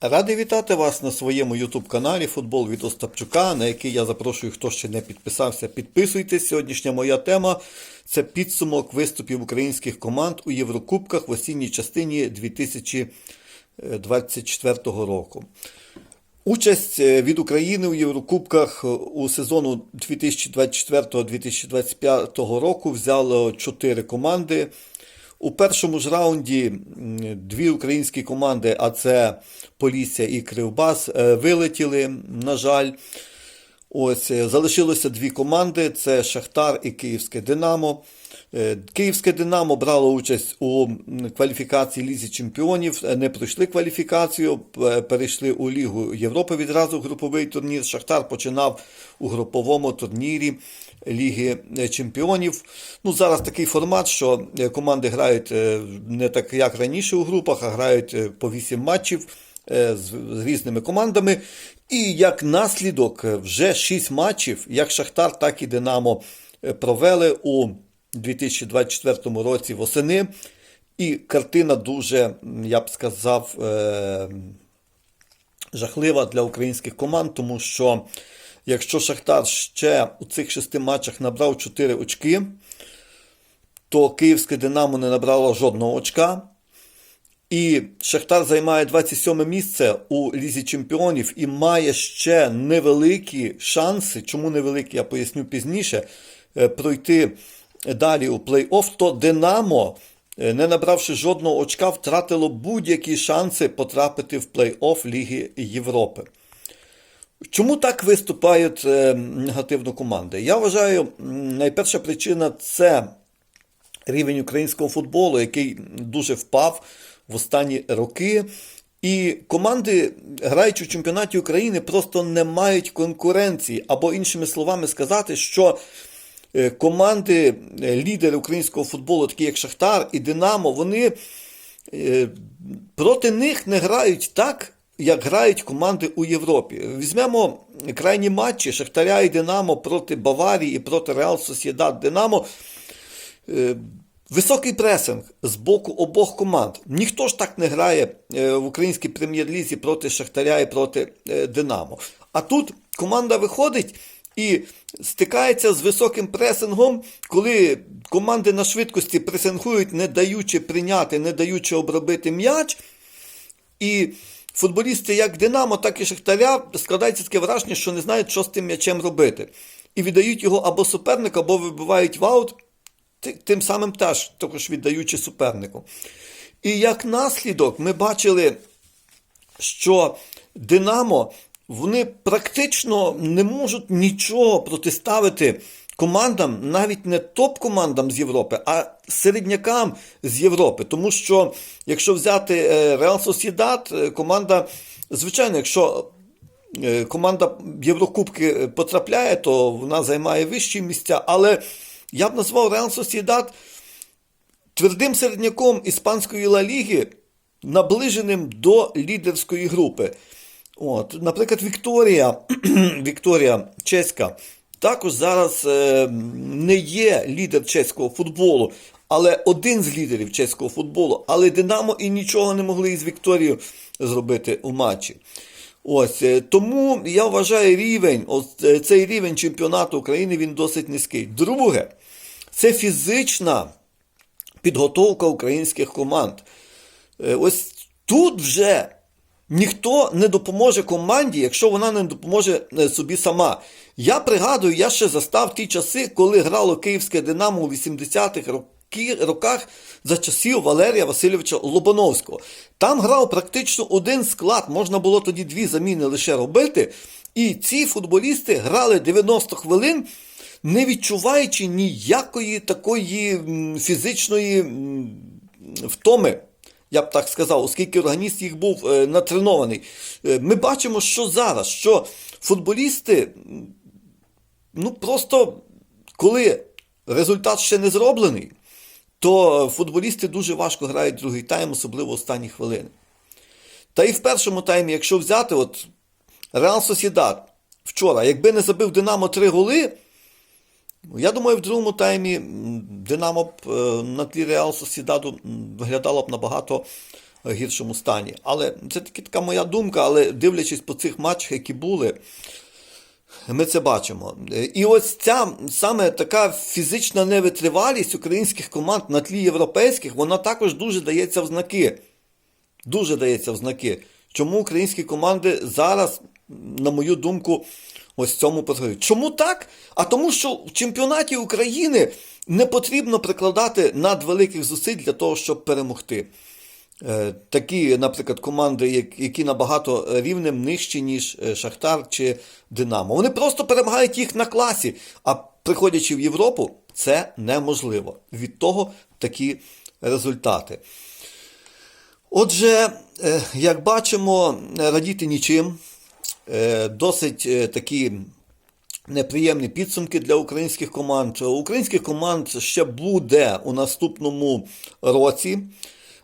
Радий вітати вас на своєму YouTube каналі Футбол від Остапчука, на який я запрошую, хто ще не підписався, підписуйтесь. Сьогоднішня моя тема це підсумок виступів українських команд у Єврокубках в осінній частині 2024 року. Участь е, від України у Єврокубках у сезону 2024-2025 року взяло чотири команди. У першому ж раунді дві українські команди, а це Полісся і Кривбас, е, вилетіли, на жаль. Ось е, залишилося дві команди: це Шахтар і Київське Динамо. Е, Київське Динамо брало участь у кваліфікації Лізі Чемпіонів, не пройшли кваліфікацію, перейшли у Лігу Європи відразу в груповий турнір. Шахтар починав у груповому турнірі Ліги е, Чемпіонів. Ну, зараз такий формат, що е, команди грають е, не так, як раніше у групах, а грають по 8 матчів з, різними командами. І як наслідок вже 6 матчів, як Шахтар, так і Динамо провели у 2024 році восени. І картина дуже, я б сказав, жахлива для українських команд, тому що якщо Шахтар ще у цих шести матчах набрав 4 очки, то Київське Динамо не набрало жодного очка. І Шахтар займає 27 місце у Лізі Чемпіонів і має ще невеликі шанси. Чому невеликі, я поясню пізніше, е, пройти далі у плей-офф, то Динамо, е, не набравши жодного очка, втратило будь-які шанси потрапити в плей-офф Ліги Європи. Чому так виступають е, негативно команди? Я вважаю, найперша причина це рівень українського футболу, який дуже впав в останні роки. І команди, граючи в чемпіонаті України, просто не мають конкуренції. Або, іншими словами, сказати, що е, команди, е, лідери українського футболу, такі як Шахтар і Динамо, вони проти них не грають так, як грають команди у Європі. Візьмемо крайні матчі Шахтаря і Динамо проти Баварії і проти Реал Сосєдад Динамо. Е, Високий пресинг з боку обох команд. Ніхто ж так не грає е, в українській прем'єр-лізі проти Шахтаря і проти е, Динамо. А тут команда виходить і стикається з високим пресингом, коли команди на швидкості пресингують, не даючи прийняти, не даючи обробити м'яч. І футболісти як Динамо, так і Шахтаря складається таке враження, що не знають, що з тим м'ячем робити. І віддають його або супернику, або вибивають в аут, тим самим теж також віддаючи супернику. І як наслідок ми бачили, що Динамо вони практично не можуть нічого протиставити командам, навіть не топ-командам з Європи, а середнякам з Європи. Тому що, якщо взяти е, Реал Сосідат, команда, звичайно, якщо е, команда Єврокубки е, потрапляє, то вона займає вищі місця. Але я б назвав Реал Сосідат твердим середняком іспанської Ла Ліги, наближеним до лідерської групи. От, наприклад, Вікторія, Вікторія чеська, також зараз е, не є лідер чеського футболу, але один з лідерів чеського футболу. Але Динамо і нічого не могли із Вікторією зробити у матчі. Ось е, тому я вважаю рівень, ось е, цей рівень чемпіонату України він досить низький. Друге, це фізична підготовка українських команд. Ось тут вже ніхто не допоможе команді, якщо вона не допоможе е, собі сама. Я пригадую, я ще застав ті часи, коли грало Київське Динамо у 80-х роки- роках за часів Валерія Васильовича Лобановського. Там грав практично один склад, можна було тоді дві заміни лише робити. І ці футболісти грали 90 хвилин, не відчуваючи ніякої такої фізичної втоми. Я б так сказав, оскільки організм їх був е, натренований. Е, Ми бачимо, що зараз, що футболісти, ну просто коли результат ще не зроблений, то футболісти дуже важко грають другий тайм, особливо останні хвилини. Та і в першому таймі, якщо взяти, от Реал Сосідат вчора, якби не забив Динамо три голи, я думаю, в другому таймі Динамо б е, на тлі Реал Сосідаду виглядало б набагато е, гіршому стані. Але це таки така моя думка, але дивлячись по цих матчах, які були, ми це бачимо. Е, І ось ця саме така фізична невитривалість українських команд на тлі європейських, вона також дуже дається в знаки. Дуже дається в знаки. Чому українські команди зараз, на мою думку, ось цьому програють? Чому так? А тому, що в чемпіонаті України не потрібно прикладати надвеликих зусиль для того, щоб перемогти. Е, Такі, наприклад, команди, які набагато рівнем нижчі, ніж е, Шахтар чи Динамо. Вони просто перемагають їх на класі. А приходячи в Європу, це неможливо. Від того такі результати. Отже, е, як бачимо, радіти нічим. Е, Досить е, такі неприємні підсумки для українських команд. Українських команд ще буде у наступному році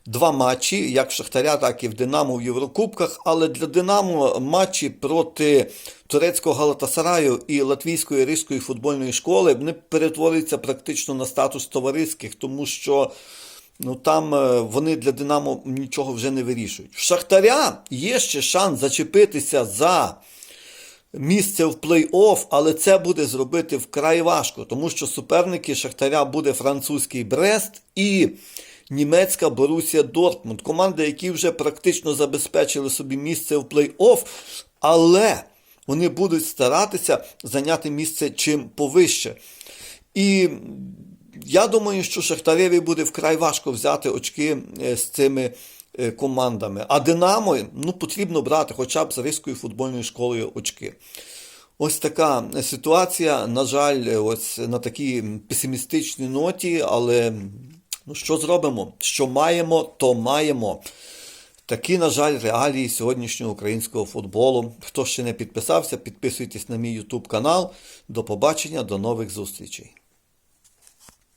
два матчі, як в Шахтаря, так і в Динамо в Єврокубках. Але для Динамо матчі проти турецького Галатасараю і Латвійської ризької футбольної школи вони перетворюються практично на статус товариських, тому що. Ну там е, вони для Динамо нічого вже не вирішують. В Шахтаря є ще шанс зачепитися за місце в плей-офф, але це буде зробити вкрай важко, тому що суперники Шахтаря буде французький Брест і німецька Борусія Дортмунд. Команди, які вже практично забезпечили собі місце в плей-офф, але вони будуть старатися зайняти місце чим повище. І я думаю, що Шахтареві буде вкрай важко взяти очки е, з цими е, командами. А Динамо ну, потрібно брати хоча б з Ризькою футбольною школою очки. Ось така ситуація. На жаль, ось на такій песимістичній ноті, але ну, що зробимо? Що маємо, то маємо. Такі, на жаль, реалії сьогоднішнього українського футболу. Хто ще не підписався, підписуйтесь на мій YouTube канал. До побачення, до нових зустрічей.